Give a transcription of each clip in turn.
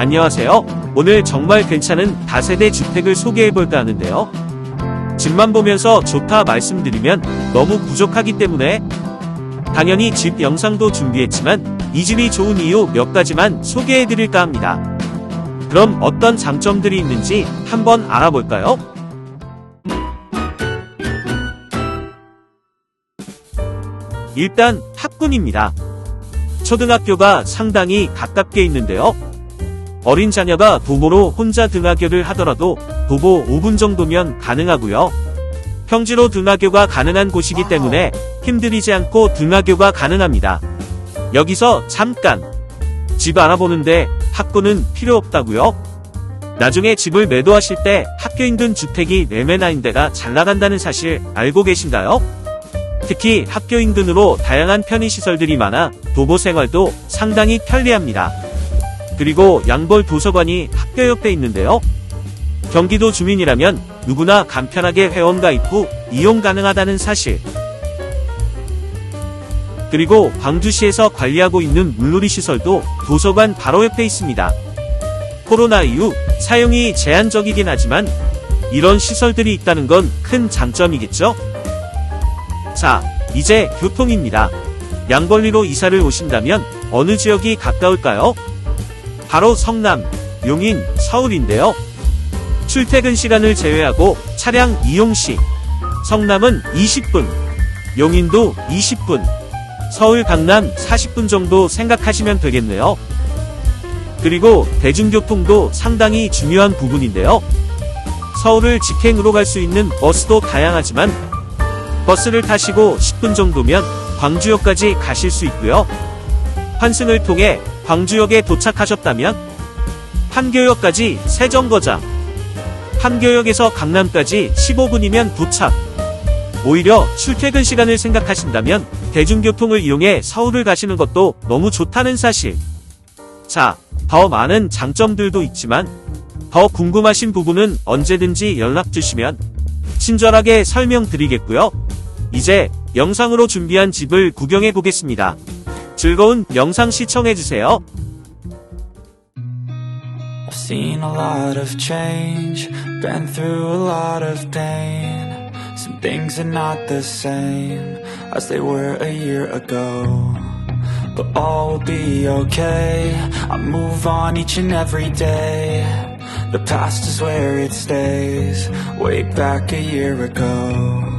안녕하세요. 오늘 정말 괜찮은 다세대 주택을 소개해볼까 하는데요. 집만 보면서 좋다 말씀드리면 너무 부족하기 때문에 당연히 집 영상도 준비했지만 이 집이 좋은 이유 몇 가지만 소개해드릴까 합니다. 그럼 어떤 장점들이 있는지 한번 알아볼까요? 일단 학군입니다. 초등학교가 상당히 가깝게 있는데요. 어린 자녀가 부모로 혼자 등하교를 하더라도 도보 5분 정도면 가능하고요. 평지로 등하교가 가능한 곳이기 때문에 힘들이지 않고 등하교가 가능합니다. 여기서 잠깐 집 알아보는데 학군은 필요 없다고요? 나중에 집을 매도하실 때 학교 인근 주택이 매매나인 데가 잘 나간다는 사실 알고 계신가요? 특히 학교 인근으로 다양한 편의시설들이 많아 도보 생활도 상당히 편리합니다. 그리고 양벌 도서관이 학교 옆에 있는데요. 경기도 주민이라면 누구나 간편하게 회원 가입 후 이용 가능하다는 사실. 그리고 광주시에서 관리하고 있는 물놀이 시설도 도서관 바로 옆에 있습니다. 코로나 이후 사용이 제한적이긴 하지만 이런 시설들이 있다는 건 큰 장점이겠죠? 자, 이제 교통입니다. 양벌리로 이사를 오신다면 어느 지역이 가까울까요? 바로 성남, 용인, 서울인데요. 출퇴근 시간을 제외하고 차량 이용 시 성남은 20분, 용인도 20분, 서울 강남 40분 정도 생각하시면 되겠네요. 그리고 대중교통도 상당히 중요한 부분인데요. 서울을 직행으로 갈 수 있는 버스도 다양하지만 버스를 타시고 10분 정도면 광주역까지 가실 수 있고요. 환승을 통해 광주역에 도착하셨다면 판교역까지 세정거장, 판교역에서 강남까지 15분이면 도착. 오히려 출퇴근 시간을 생각하신다면 대중교통을 이용해 서울을 가시는 것도 너무 좋다는 사실. 자, 더 많은 장점들도 있지만 더 궁금하신 부분은 언제든지 연락 주시면 친절하게 설명드리겠고요. 이제 영상으로 준비한 집을 구경해 보겠습니다. 즐거운 영상 시청해 주세요. I've seen a lot of change, been through a lot of pain. Some things are not the same as they were a year ago. But all will be okay. I move on each and every day. The past is where it stays, way back a year ago.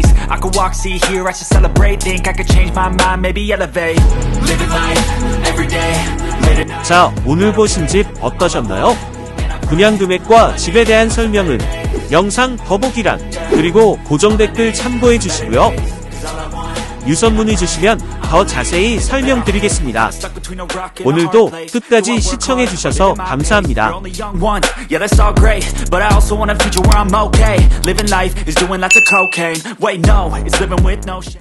I could walk, see, hear, I should celebrate. Think I could change my mind, maybe elevate. Living life every day, late at night. 자, 오늘 보신 집 어떠셨나요? 분양 금액과 집에 대한 설명은 영상 더보기란 그리고 고정 댓글 참고해 주시고요. 유선 문의 주시면 더 자세히 설명드리겠습니다. 오늘도 끝까지 시청해 주셔서 감사합니다.